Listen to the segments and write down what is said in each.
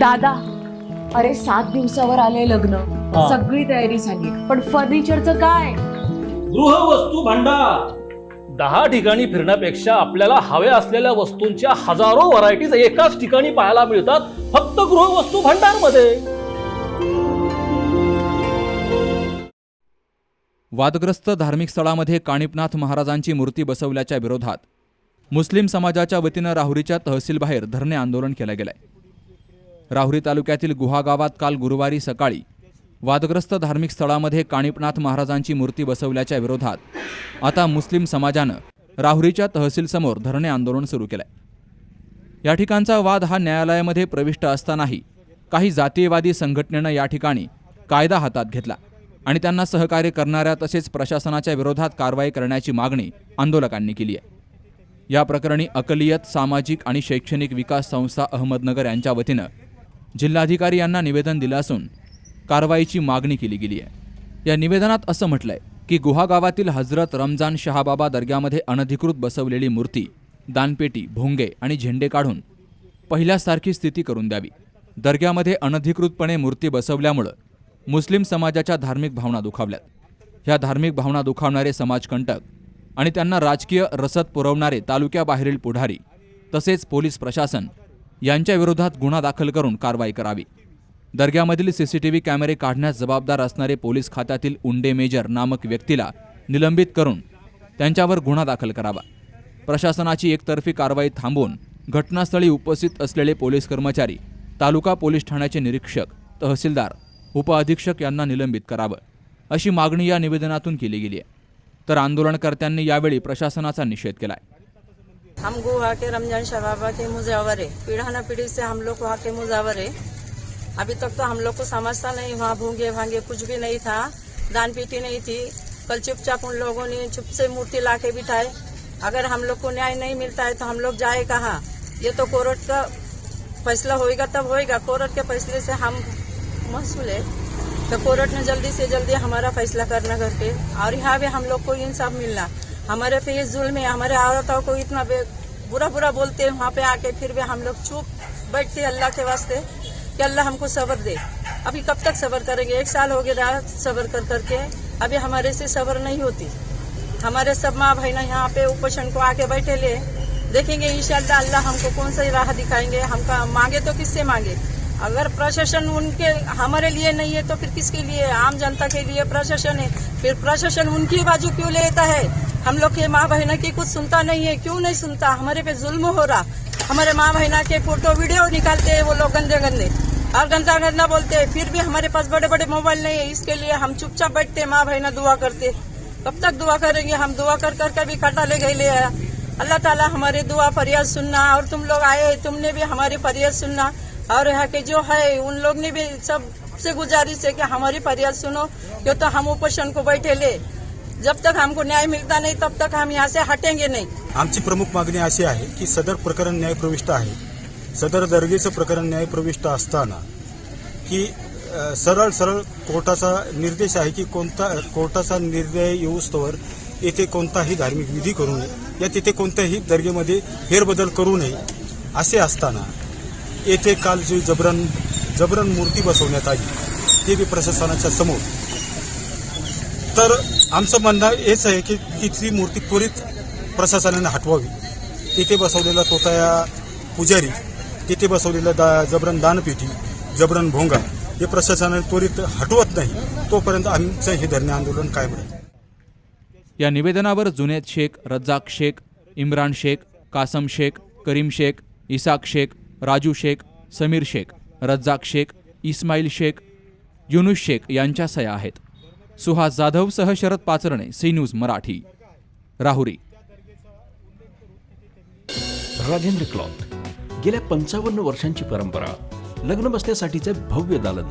दादा अरे सात दिवसावर आले लग्न. हा. सगळी तयारी झाली. पण फर्निचरचं काय? गृहवस्तू भांडार. दहा ठिकाणी फिरण्यापेक्षा आपल्याला हव्या असलेल्या वस्तूंच्या हजारो व्हरायटीज एकाच ठिकाणी पाहायला मिळतात फक्त गृहवस्तू भांडारमध्ये वादग्रस्त धार्मिक स्थळामध्ये काणिपनाथ महाराजांची मूर्ती बसवल्याच्या विरोधात मुस्लिम समाजाच्या वतीनं राहुरीच्या तहसीलबाहेर धरणे आंदोलन केलं गेलंय. राहुरी तालुक्यातील गुहा गावात काल गुरुवारी सकाळी वादग्रस्त धार्मिक स्थळामध्ये काणिपनाथ महाराजांची मूर्ती बसवल्याच्या विरोधात आता मुस्लिम समाजानं राहुरीच्या तहसीलसमोर धरणे आंदोलन सुरू केलंय. या ठिकाणचा वाद हा न्यायालयामध्ये प्रविष्ट असतानाही काही जातीयवादी संघटनेनं या ठिकाणी कायदा हातात घेतला आणि त्यांना सहकार्य करणाऱ्या तसेच प्रशासनाच्या विरोधात कारवाई करण्याची मागणी आंदोलकांनी केली आहे. या प्रकरणी अकलियत सामाजिक आणि शैक्षणिक विकास संस्था अहमदनगर यांच्या वतीनं जिल्हाधिकारी यांना निवेदन दिलं असून कारवाईची मागणी केली गेली आहे. या निवेदनात असं म्हटलंय की गुहा गावातील हजरत रमजान शहाबाबा दर्ग्यामध्ये अनधिकृत बसवलेली मूर्ती दानपेटी भोंगे आणि झेंडे काढून पहिल्यासारखी स्थिती करून द्यावी. दर्ग्यामध्ये अनधिकृतपणे मूर्ती बसवल्यामुळं मुस्लिम समाजाच्या धार्मिक भावना दुखावल्यात. ह्या धार्मिक भावना दुखावणारे समाजकंटक आणि त्यांना राजकीय रसद पुरवणारे तालुक्याबाहेरील पुढारी तसेच पोलीस प्रशासन यांच्या विरोधात गुन्हा दाखल करून कारवाई करावी. दर्ग्यामधील सीसीटीव्ही कॅमेरे काढण्यास जबाबदार असणारे पोलीस खात्यातील उंडे मेजर नामक व्यक्तीला निलंबित करून त्यांच्यावर गुन्हा दाखल करावा. प्रशासनाची एकतर्फी कारवाई थांबवून घटनास्थळी उपस्थित असलेले पोलीस कर्मचारी तालुका पोलीस ठाण्याचे निरीक्षक तहसीलदार उपअधीक्षक यांना निलंबित करावं अशी मागणी या निवेदनातून केली गेली आहे. तर आंदोलनकर्त्यांनी यावेळी प्रशासनाचा निषेध केला आहे हम गुहा के रमज़ान शबाबा के मुजावर है पीढ़ाना पीढ़ी से हम लोग वहाँ के मुजावर। है अभी तक तो हम लोग को समझता नहीं, वहाँ भूँगे भांगे कुछ भी नहीं था, दान पीटी नहीं थी। कल चुपचाप उन लोगों ने चुप से मूर्ति ला के बिठाए। अगर हम लोग को न्याय नहीं मिलता है तो हम लोग जाए कहाँ? ये तो कोर्ट का फैसला होएगा, तब होएगा। कोर्ट के फैसले से हम मसूल है। तो कोर्ट ने जल्दी से जल्दी हमारा फैसला करना करके और यहाँ भी हम लोग को इंसाफ मिलना। हमारे पे ये जुल्म है, हमारे औरतों को इतना बुरा बुरा बोलते हैं, वहाँ पे आके फिर भी हम लोग चुप बैठते अल्लाह के वास्ते कि अल्लाह हमको सबर दे। अभी कब तक सबर करेंगे? एक साल हो गया सबर कर करके। अभी हमारे से सबर नहीं होती। हमारे सब माँ भाई ना यहाँ पे उपोषण को आके बैठे ले। देखेंगे, इंशाल्लाह अल्लाह हमको कौन सा राह दिखाएँगे? हमका मांगे तो किससे मांगे? अगर प्रशासन उनके, हमारे लिए नहीं है तो फिर किसके लिए? आम जनता के लिए प्रशासन है। फिर प्रशासन उनकी बाजू क्यों लेता है? हम लोग के माँ बहना की कुछ सुनता नहीं है, क्यों नहीं सुनता? हमारे पे जुल्म हो रहा। हमारे माँ बहना के फ़ोटो, वीडियो निकालते हैं वो लोग गंदे गंदे। और गंदा गंदा बोलते हैं, फिर भी हमारे पास बड़े बड़े मोबाइल नहीं है, इसके लिए हम चुपचाप बैठते माँ बहना दुआ करते कब तक दुआ करेंगे? हम दुआ कर कर कर भी काटा ले गए ले आया। अल्लाह ताला हमारी दुआ फरियाद सुनना, और तुम लोग आए, तुमने भी हमारी फरियाद सुनना। और यहाँ के जो है, उन लोग ने भी सबसे गुजारिश है कि हमारी फरियाद सुनो, क्यों तो हम उपोषण को बैठे ले। जब तक हमको न्याय मिलता नहीं तब तक हम यहाँ से हटेंगे नहीं। आमची प्रमुख मागणी अशी आहे की सदर प्रकरण न्यायप्रविष्ट आहे. सदर दर्गेचं प्रकरण न्यायप्रविष्ट असताना की सरळ सरळ कोर्टाचा निर्देश आहे की कोणता कोर्टाचा निर्णय येऊस्तोवर येथे कोणताही धार्मिक विधी करू नये. या तिथे कोणत्याही दर्गेमध्ये फेरबदल करू नये असे असताना येथे काल जी जबरन जबरन मूर्ती बसवण्यात आली ते बी प्रशासनाच्या समोर. तर आमचं म्हणणं हेच आहे की तिथली मूर्ती त्वरित प्रशासनाने हटवावी. तिथे बसवलेला तोताया पुजारी तिथे बसवलेला दा जबरन दानपेटी जबरन भोंगा हे प्रशासनाने त्वरित हटवत नाही. तोपर्यंत आमचं हे धरणे आंदोलन कायम राहील. या निवेदनावर जुनेद शेख रज्जाक शेख इम्रान शेख कासम शेख करीम शेख इसाक शेख राजू शेख समीर शेख रज्जाक शेख इस्माईल शेख युनुस शेख यांच्या सया आहेत. Suhas जाधवसह Sharad Pacharne C news Marathi. Rahuri. Rajendra cloth. गेल्या पंचावन्न वर्षांची परंपरा लग्न बसण्यासाठीचे भव्य दालन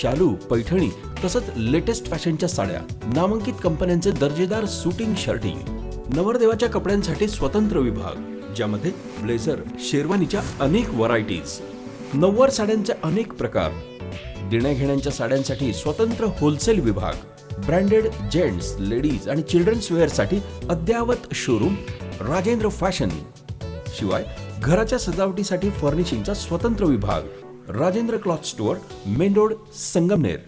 शालू पैठणी तसंच लेटेस्ट फॅशनच्या साड्या नामांकित कंपन्यांचे दर्जेदार सुटिंग शर्टिंग नवरदेवाच्या कपड्यांसाठी स्वतंत्र विभाग ज्यामध्ये ब्लेझर शेरवानीच्या अनेक व्हरायटीज नव्वार साड्यांचे अनेक प्रकार देण्याघेण्यांच्या साड्यांसाठी स्वतंत्र होलसेल विभाग ब्रँडेड जेंट्स लेडीज आणि चिल्ड्रन्स वेअरसाठी अद्ययावत शोरूम राजेंद्र फॅशन. शिवाय घराच्या सजावटीसाठी फर्निशिंगचा स्वतंत्र विभाग Rajendra cloth store main road Sangamner.